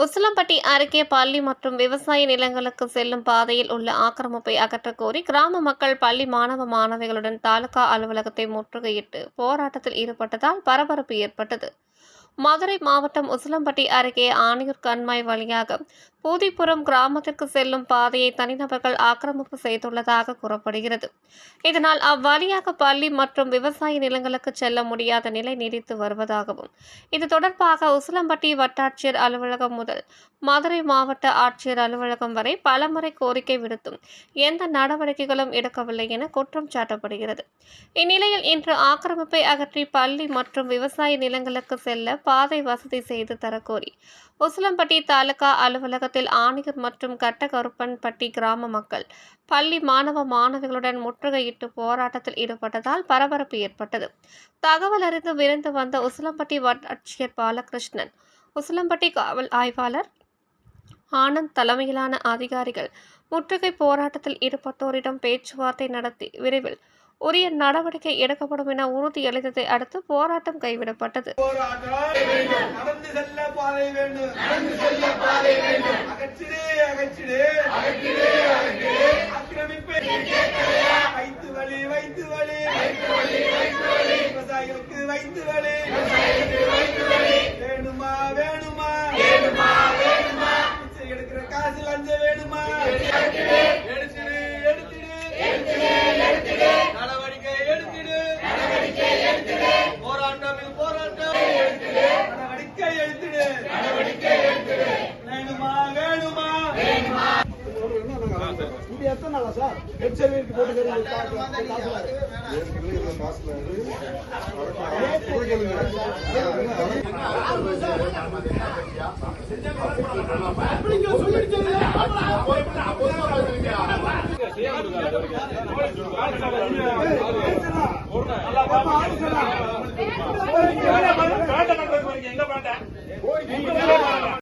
உசிலம்பட்டி அருகே பள்ளி மற்றும் விவசாய நிலங்களுக்கு செல்லும் பாதையில் உள்ள ஆக்கிரமிப்பை அகற்றக் கோரி கிராம மக்கள் பள்ளி மாணவ மாணவிகளுடன் தாலுகா அலுவலகத்தை முற்றுகையிட்டு போராட்டத்தில் ஈடுபட்டதால் பரபரப்பு ஏற்பட்டது. மதுரை மாவட்டம் உசிலம்பட்டி அருகே ஆணையூர் கண்மாய் வழியாக பூதிப்புறம் கிராமத்திற்கு செல்லும் பாதையை தனிநபர்கள் ஆக்கிரமிப்பு செய்துள்ளதாக கூறப்படுகிறது. இதனால் அவ்வழியாக பள்ளி மற்றும் விவசாய நிலங்களுக்கு செல்ல முடியாத நிலை நீடித்து வருவதாகவும் இது தொடர்பாக உசிலம்பட்டி வட்டாட்சியர் அலுவலகம் முதல் மதுரை மாவட்ட ஆட்சியர் அலுவலகம் வரை பலமுறை கோரிக்கை விடுத்தும் எந்த நடவடிக்கைகளும் எடுக்கவில்லை என குற்றம் சாட்டப்படுகிறது. இந்நிலையில் இன்று ஆக்கிரமிப்பை அகற்றி பள்ளி மற்றும் விவசாய நிலங்களுக்கு செல்ல பாதை வசதி செய்து தரக்கோரி. உசிலம்பட்டி தாலுகா அலுவலகத்தில் ஆணையர் மற்றும் கட்டகருப்பன்பட்டி கிராம மக்கள் பள்ளி மாணவ மாணவிகளுடன் முற்றுகையிட்டு போராட்டத்தில் ஈடுபட்டதால் பரபரப்பு ஏற்பட்டது. தகவல் அறிந்து விரைந்து வந்த உசிலம்பட்டி வட்டாட்சியர் பாலகிருஷ்ணன் உசிலம்பட்டி காவல் ஆய்வாளர் ஆனந்த் தலைமையிலான அதிகாரிகள் முற்றுகை போராட்டத்தில் ஈடுபட்டோரிடம் பேச்சுவார்த்தை நடத்தி விரைவில் உரிய நடவடிக்கை எடுக்கப்படும் என உறுதியளித்ததை அடுத்து போராட்டம் கைவிடப்பட்டது. வேணுமா வேணும்? இது எத்தனை நாளா சார் ஹெட் சர்வீஸ்க்கு போட்டு எங்க பாட்ட